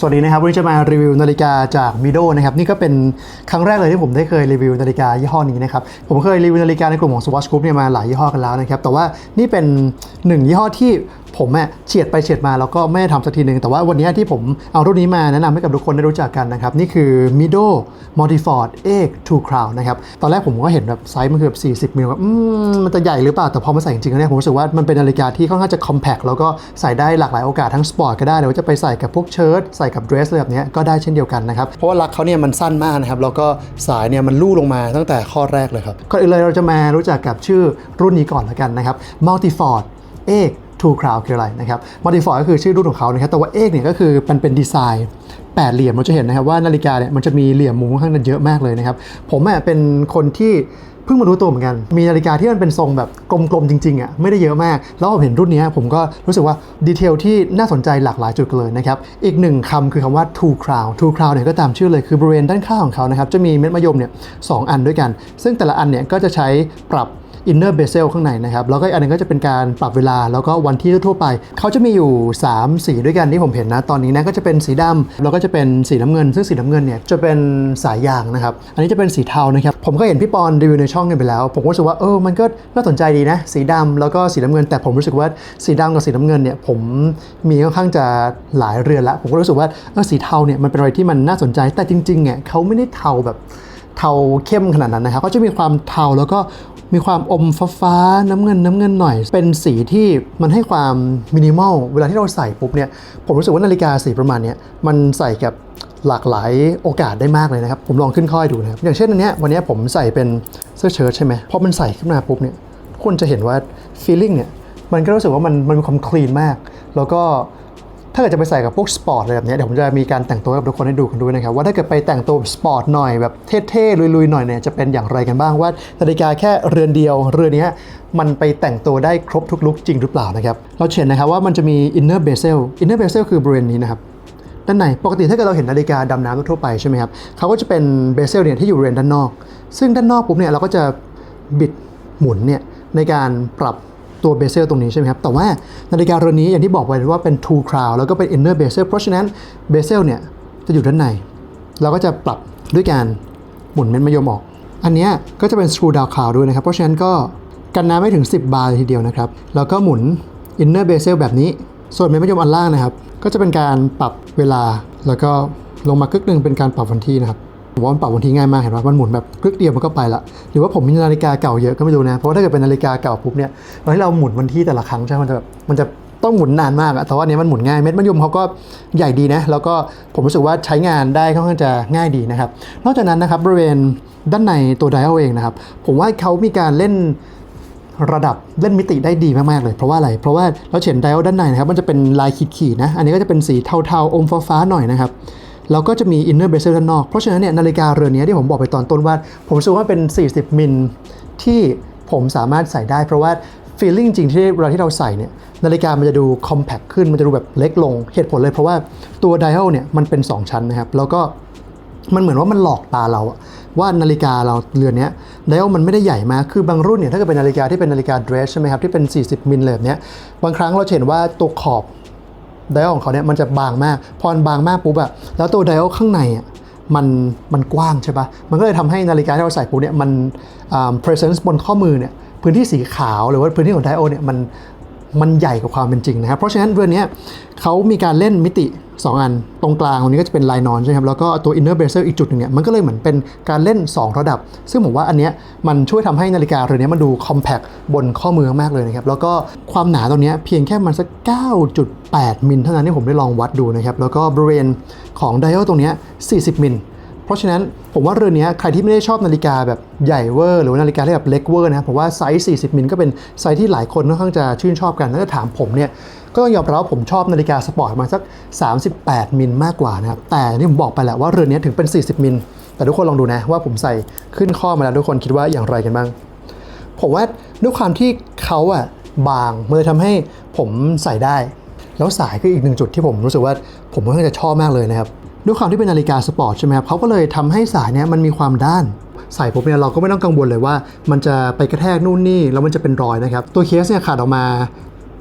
สวัสดีนะครับวันนี้จะมารีวิวนาฬิกาจากมิโดนะครับนี่ก็เป็นครั้งแรกเลยที่ผมได้เคยรีวิวนาฬิกายี่ห้อนี้นะครับผมเคยรีวิวนาฬิกาในกลุ่มของ Swatch Group เนี่ยมาหลายยี่ห้อกันแล้วนะครับแต่ว่านี่เป็นหนึ่งยี่ห้อที่ ผมอะเฉียดไปเฉียดมาแล้วก็ไม่ได้ทำสักทีหนึ่งแต่ว่าวันนี้ที่ผมเอารุ่นนี้มาแนะนำให้กับทุกคนได้รู้จักกันนะครับ นี่คือ Mido Multiford Egg Two Crown นะครับตอนแรกผมก็เห็นแบบไซส์มันคือแบบ40มิลแบบมันจะใหญ่หรือเปล่าแต่พอมาใส่จริงๆแล้วเนี่ยผมรู้สึกว่ามันเป็นนาฬิกาที่ค่อนข้างจะ compact แล้วก็ใส่ได้หลากหลายโอกาสทั้งสปอร์ตก็ได้หรือว่าจะไปใส่กับพวกเชิ้ตใส่กับเดรสอะไรแบบนี้ก็ได้เช่นเดียวกันนะครับเพราะว่าลักเขาเนี่ยมันสั้นมากนะครับแล้วก็สายเนี่ยมันลู่ลงมาตั้งแต่ข้อแรกเลยครับก่อนอื่นเลยเราจะมารู้จักกับชื่อรุ่นนี้ก่อนละกันนะครับ Multiford Egg Two Crown คืออะไรนะครับ Multiford ก็คือชื่อรุ่นของเขานะครับแต่ว่า Egg เนี่ยก็คือมันเป็นดีไซน์แปดเหลี่ยมเราจะเห็นนะครับว่านาฬิกาเนี่ยมันจะมีเหลี่ยมมุมค่อนข้างเยอะมากเลยนะครับ ผมอะเป็นคนที่เพิ่งมารู้ตัวเหมือนกัน มีนาฬิกาที่มันเป็นทรงแบบกลมๆจริงๆอะไม่ได้เยอะมาก แล้วผมเห็นรุ่นนี้ผมก็รู้สึกว่าดีเทลที่น่าสนใจหลากหลายจุดเลยนะครับ อีกหนึ่งคำคือคำว่า two crown two crown เนี่ยก็ตามชื่อเลยคือบริเวณด้านข้างของเขานะครับจะมีเม็ดมะยมเนี่ยสองอันด้วยกัน ซึ่งแต่ละอันเนี่ยก็จะใช้ปรับ inner bezel ข้างในนะครับ แล้วก็อันหนึงก็จะเป็นการปรับเวลาแล้วก็วันที่ทั่วไป เขาจะมีอยู่ 3 สีด้วยกันที่ผมเห็นนะ ตอนนี้นะก็จะเป็นสีดำแล้วก็จะเป็นสีน้ำเงิน ซึ่งสีน้ำเงินเนี่ยจะเป็นสายยางนะครับ อันนี้จะเป็นสีเทานะครับ ผมก็เห็นพี่ปอนรีวิวในช่องกันไปแล้ว ผมก็รู้สึกว่าเออมันก็น่าสนใจดีนะ สีดำแล้วก็สีน้ำเงิน แต่ผมรู้สึกว่าสีดำกับสีน้ำเงินเนี่ยผมมีค่อนข้างจะหลายเรือนละผมก็รู้สึกว่าเออสีเทาเนี่ยมันเป็นอะไรที่มันน่าสนใจแต่จริงๆเนี่ยเขาไม่ได้เทาแบบเทาเข้มขนาดนั้นนะครับก็จะมีความเทาแล้วก็ มีความอมฟ้าฟาๆน้ำเงินน้ำเงินหน่อย เป็นสีที่มันให้ความมินิมอลเวลาที่เราใส่ปุ๊บเนี่ยผมรู้สึกว่านาฬิกาสีประมาณนี้มันใส่กับหลากหลายโอกาสได้มากเลยนะครับ ผมลองขึ้นข้อยดูนะครับ อย่างเช่นอันเนี้ยวันนี้ผมใส่เป็นเสื้อเชิ้ตใช่ไหมพอมันใส่ขึ้นมาปุ๊บเนี่ยทุกคนจะเห็นว่าฟีลลิ่งเนี่ยมันก็รู้สึกว่ามันมันมีความคลีนมาก แล้วก็ ถ้าเกิดจะไปใส่กับพวกสปอร์ตอะไรแบบนี้เดี๋ยวผมจะมีการแต่งตัวให้กับทุกคนให้ดูกันด้วยนะครับว่าถ้าเกิดไปแต่งตัวสปอร์ตหน่อยแบบเท่ๆลุยๆหน่อยเนี่ยจะเป็นอย่างไรกันบ้างว่านาฬิกาแค่เรือนเดียว เรือนนี้มันไปแต่งตัวได้ครบทุกลุกจริงหรือเปล่านะครับเราเห็นนะครับว่ามันจะมี inner bezel inner bezel คือบริเวณนี้นะครับด้านในปกติถ้าเกิดเราเห็นนาฬิกาดำน้ำทั่วไปใช่ไหมครับเขาก็จะเป็นเบเซลเนี่ยที่อยู่บริเวณด้านนอก ซึ่งด้านนอกปุ๊บเนี่ยเราก็จะบิดหมุนเนี่ยในการปรับ ตัวเบเซลตรงนี้ใช่ไหมครับ แต่ว่านาฬิกาเรือนนี้อย่างที่บอกไปว่าเป็น two crown แล้วก็เป็น inner bezel เพราะฉะนั้นเบเซลเนี่ยจะอยู่ด้านใน เราก็จะปรับด้วยการหมุนเม็ดมะยมออก อันนี้ก็จะเป็น screw down crown ด้วยนะครับ เพราะฉะนั้นก็กันน้ำไม่ถึง 10 บาร์เลยทีเดียวนะครับ แล้วก็หมุน inner bezel แบบนี้ ส่วนเม็ดมะยมอันล่างนะครับ ก็จะเป็นการปรับเวลา แล้วก็ลงมากึกหนึ่งเป็นการปรับวันที่นะครับ ผมว่ามันปรับวันที่ง่ายมากเห็นไหมมันหมุนแบบกึกเดียวมันก็ไปละหรือว่าผมมีนาฬิกาเก่าเยอะก็ไม่รู้นะเพราะว่าถ้าเกิดเป็นนาฬิกาเก่าปุ๊บเนี่ยตอนที่เราหมุนวันที่แต่ละครั้งใช่ไหมมันจะแบบมันจะต้องหมุนนานมากอะแต่ว่านเนี้ยมันหมุนง่ายเม็ดมะยมเขาก็ใหญ่ดีนะแล้วก็ผมรู้สึกว่าใช้งานได้ค่อนข้างจะง่ายดีนะครับนอกจากนั้นนะครับบริเวณด้านในตัวไดอัลเองนะครับผมว่าเขามีการเล่นระดับเล่นมิติได้ดีมาก ๆ เลย เพราะว่าอะไร เพราะว่าเราเห็นไดอัลด้านในนะครับ มันจะเป็นลายขีดๆนะ อันนี้ก็จะเป็นสีเทาๆ อมฟ้าๆหน่อยนะครับ แล้วก็จะมีอินเนอร์เบเซลด้านนอก เพราะฉะนั้นเนี่ยนาฬิกาเรือนนี้ที่ผมบอกไปตอนต้นว่า ผมรู้สึกว่าเป็น 40 มิลที่ผมสามารถใส่ได้ เพราะว่าฟีลลิ่งจริงที่เวลาที่เราใส่เนี่ยนาฬิกามันจะดูคอมแพคขึ้นมันจะดูแบบเล็กลงเหตุผลเลยเพราะว่าตัวไดอัลเนี่ยมันเป็น 2 ชั้นนะครับ แล้วก็มันเหมือนว่ามันหลอกตาเราว่านาฬิกาเราเรือนนี้ไดอัลมันไม่ได้ใหญ่มาก คือบางรุ่นเนี่ยถ้าเกิดเป็นนาฬิกาที่เป็นนาฬิกาเดรสใช่ไหมครับที่เป็น 40 มิลเลยแบบเนี้ยบางครั้งเราเห็นว่าตัวขอบ ไดออลของเขาเนี่ยมันจะบางมาก พอมันบางมากปุ๊บอะแล้วตัวไดออลข้างในอะมันมันกว้างใช่ปะมันก็เลยทำให้นาฬิกาที่เราใส่ปุ๊บเนี่ยมันอ่า presence บนข้อมือเนี่ยพื้นที่สีขาวหรือว่าพื้นที่ของไดอัลเนี่ยมัน มันใหญ่กว่าความเป็นจริงนะครับ เพราะฉะนั้นเรือนนี้เขามีการเล่นมิติ 2 อัน ตรงกลางตรงนี้ก็จะเป็นลายนอนใช่ไหมครับแล้วก็ตัว inner bezel อีกจุดหนึ่งเนี่ยมันก็เลยเหมือนเป็นการเล่น 2 ระดับ ซึ่งผมว่าอันเนี้ยมันช่วยทำให้นาฬิกาเรือนนี้มันดู compact บนข้อมือมากเลยนะครับ แล้วก็ความหนาตรงนี้เพียงแค่มันสัก 9.8 มิลเท่านั้นที่ผมได้ลองวัดดูนะครับแล้วก็บริเวณของ dial ตรงนี้40 มิล เพราะฉะนั้นผมว่าเรือนนี้ใครที่ไม่ได้ชอบนาฬิกาแบบใหญ่เวอร์ หรือนาฬิกาที่แบบเล็กเวอร์นะครับผมว่าไซส์ 40 มิลก็เป็นไซส์ที่หลายคนค่อนข้างจะชื่นชอบกันถ้าถามผมเนี่ยก็ต้องยอมรับว่าผมชอบนาฬิกาสปอร์ตมาสัก 38 มิลมากกว่านะครับแต่ที่ผมบอกไปแหละว่าเรือนนี้ถึงเป็น 40 มิลแต่ทุกคนลองดูนะว่าผมใส่ขึ้นข้อมาแล้วทุกคนคิดว่าอย่างไรกันบ้างผมว่าด้วยความที่เขาอะบางมันเลยทำให้ผมใส่ได้ แล้วสายก็อีกหนึ่งจุดที่ผมรู้สึกว่าผมค่อนข้างจะชอบมากเลยนะครับ ด้วยความที่เป็นนาฬิกาสปอร์ตใช่ไหมครับเขาก็เลยทำให้สายเนี้ยมันมีความด้านใส่ปุ๊บเนี่ยเราก็ไม่ต้องกังวลเลยว่า มันจะไปกระแทกนู่นนี่แล้วมันจะเป็นรอยนะครับ ตัวเคสเนี่ยขาดออกมา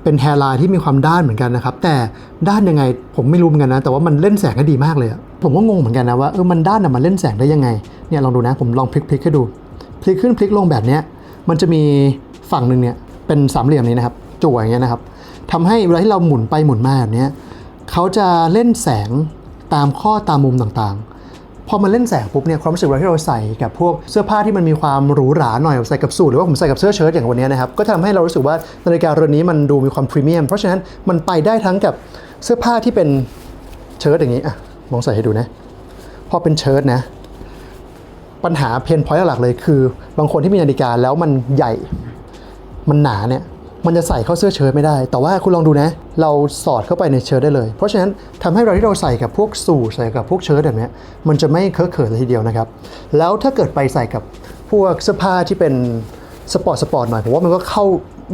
เป็นแฮร์ไลน์ที่มีความด้านเหมือนกันนะครับ แต่ด้านยังไงผมไม่รู้เหมือนกันนะ แต่ว่ามันเล่นแสงได้ดีมากเลย ผมก็งงเหมือนกันนะว่าเออมันด้านน่ะมันเล่นแสงได้ยังไงเนี่ยลองดูนะผมลองพลิกพลิกให้ดูพลิกขึ้นพลิกลงแบบเนี้ยมันจะมีฝั่งหนึ่งเนี่ยเป็นสามเหลี่ยมนี้นะครับจั่วอย่างเงี้ยนะครับทำให้เวลาที่เราหมุนไปหมุนมาแบบเนี้ยเขาจะเล่นแสง ตามข้อตามมุมต่างๆ พอมันเล่นแสงปุ๊บเนี่ยความรู้สึกเวลาที่เราใส่กับพวกเสื้อผ้าที่มันมีความหรูหราหน่อยใส่กับสูทหรือว่าผมใส่กับเสื้อเชิ้ตอย่างวันนี้นะครับก็ทำให้เรารู้สึกว่านาฬิกาเรือนนี้มันดูมีความพรีเมียมเพราะฉะนั้นมันไปได้ทั้งกับเสื้อผ้าที่เป็นเชิ้ตอย่างนี้อะลองใส่ให้ดูนะพอเป็นเชิ้ตนะปัญหาเพนพอยต์หลักเลยคือบางคนที่มีนาฬิกาแล้วมันใหญ่มันหนาเนี่ย มันจะใส่เข้าเสื้อเชิ้ตไม่ได้ แต่ว่าคุณลองดูนะ เราสอดเข้าไปในเชิ้ตได้เลย เพราะฉะนั้นทำให้เราที่เราใส่กับพวกสูทใส่กับพวกเชิ้ตแบบนี้มันจะไม่เคอะเขินเลยทีเดียวนะครับ แล้วถ้าเกิดไปใส่กับพวกเสื้อผ้าที่เป็นสปอร์ตสปอร์ตหน่อยผมว่ามันก็เข้า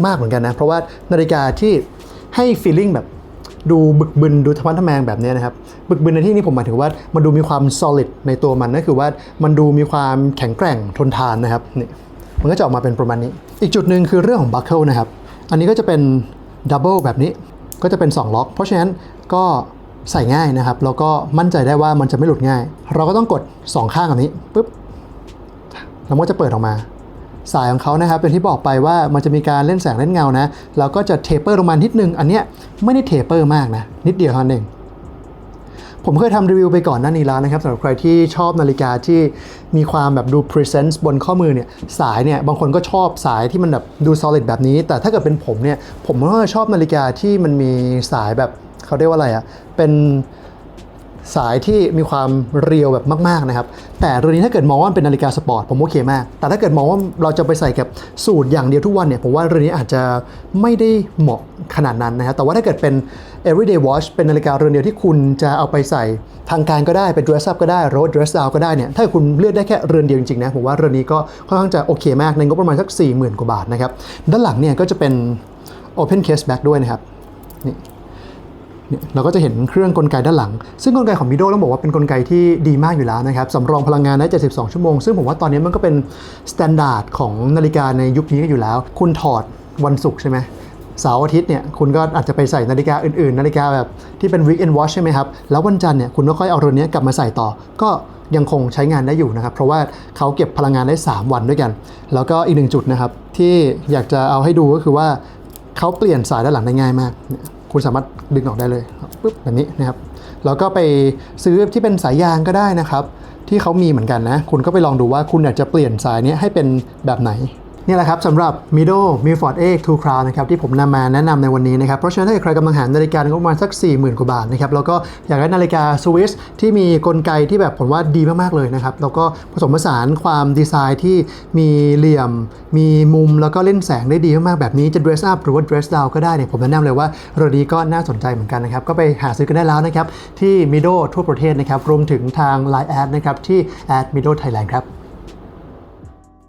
มากเหมือนกันนะ เพราะว่านาฬิกาที่ให้ฟีลลิ่งแบบดูบึกบึนดูธรรมะทะแมงแบบนี้นะครับ บึกบึนในที่นี้ผมหมายถึงว่ามันดูมีความ solid ในตัวมันนั่นคือว่ามันดูมีความแข็งแกร่งทนทานนะครับนี่มันก็จะออกมาเป็นประมาณนี้ อีกจุดหนึ่งคือเรื่องของ buckle นะครับ อันนี้ก็จะเป็นดับเบิลแบบนี้ก็จะเป็น 2 ล็อก เพราะฉะนั้นก็ใส่ง่ายนะครับ แล้วก็มั่นใจได้ว่ามันจะไม่หลุดง่าย เราก็ต้องกด 2 ข้างแบบนี้ปุ๊บแล้วมันก็จะเปิดออกมา สายของเขานะครับเป็นที่บอกไปว่ามันจะมีการเล่นแสงเล่นเงานะเราก็จะเทเปอร์ลงมานิดนึง อันเนี้ยไม่ได้เทเปอร์มากนะนิดเดียวเท่านั้นเอง ผมเคยทำรีวิวไปก่อนหน้านี้แล้วนะครับสำหรับใครที่ชอบนาฬิกาที่มีความแบบดู presence บนข้อมือเนี่ยสายเนี่ยบางคนก็ชอบสายที่มันแบบดู solid แบบนี้ แต่ถ้าเกิดเป็นผมเนี่ยผมก็ชอบนาฬิกาที่มันมีสายแบบเขาเรียกว่าอะไรอะ่ะเป็น สายที่มีความเรียวแบบมากๆนะครับ แต่เรือนนี้ถ้าเกิดมองว่าเป็นนาฬิกาสปอร์ตผมโอเคมาก แต่ถ้าเกิดมองว่าเราจะไปใส่กับสูตรอย่างเดียวทุกวันเนี่ยผมว่าเรือนนี้อาจจะไม่ได้เหมาะขนาดนั้นนะครับแต่ว่าถ้าเกิดเป็น everyday watch เป็นนาฬิกาเรือนเดียวที่คุณจะเอาไปใส่ทางการก็ได้เป็น dress up ก็ได้ road dress down ก็ได้เนี่ยถ้าคุณเลือกได้แค่เรือนเดียวจริงๆนะผมว่าเรือนนี้ก็ค่อนข้างจะโอเคมากในงบประมาณสัก 40,000 กว่าบาทนะครับด้านหลังเนี่ยก็จะเป็น open case back ด้วยนะครับนี่ เราก็จะเห็นเครื่องกลไกด้านหลัง ซึ่งกลไกของ Mido ต้องบอกว่าเป็นกลไกที่ดีมากอยู่แล้วนะครับสำรองพลังงานได้ 72 ชั่วโมง ซึ่งผมว่าตอนนี้มันก็เป็นสแตนดาร์ดของนาฬิกาในยุคนี้ก็อยู่แล้ว คุณถอดวันศุกร์ใช่ไหมเสาร์อาทิตย์เนี่ยคุณก็อาจจะไปใส่นาฬิกาอื่นๆ นาฬิกาแบบที่เป็น weekend watch ใช่ไหมครับ แล้ววันจันทร์เนี่ยคุณก็ค่อยเอาเรือนนี้กลับมาใส่ต่อ ก็ยังคงใช้งานได้อยู่นะครับ เพราะว่าเขาเก็บพลังงานได้ 3 วันด้วยกัน แล้วก็อีกหนึ่งจุดนะครับที่อยากจะเอาให้ดูก็คือว่าเขาเปลี่ยนสายด้านหลังได้ง่ายมาก คุณสามารถดึงออกได้เลยปุ๊บแบบนี้นะครับแล้วก็ไปซื้อที่เป็นสายยางก็ได้นะครับ ที่เขามีเหมือนกันนะ คุณก็ไปลองดูว่าคุณอยากจะเปลี่ยนสายนี้ให้เป็นแบบไหน นี่แหละครับสำหรับ Mido Milford X Two Crown นะครับที่ผมนำมาแนะนำในวันนี้นะครับ เพราะฉะนั้นถ้าใครกำลังหานาฬิกาก็ประมาณสัก 40,000 กว่าบาทนะครับแล้วก็อยากได้นาฬิกาสวิสที่มีกลไกที่แบบผมว่าดีมากๆเลยนะครับ แล้วก็ผสมผสานความดีไซน์ที่มีเหลี่ยม มีมุมแล้วก็เล่นแสงได้ดีมากๆแบบนี้จะ dress up หรือว่า dress down ก็ได้เนี่ยผมแนะนำเลยว่าเรดีก็น่าสนใจเหมือนกันนะครับก็ไปหาซื้อกันได้แล้วนะครับที่ Mido ทั่วประเทศนะครับรวมถึงทาง Line แอดนะครับที่ Mido Thailand ครับ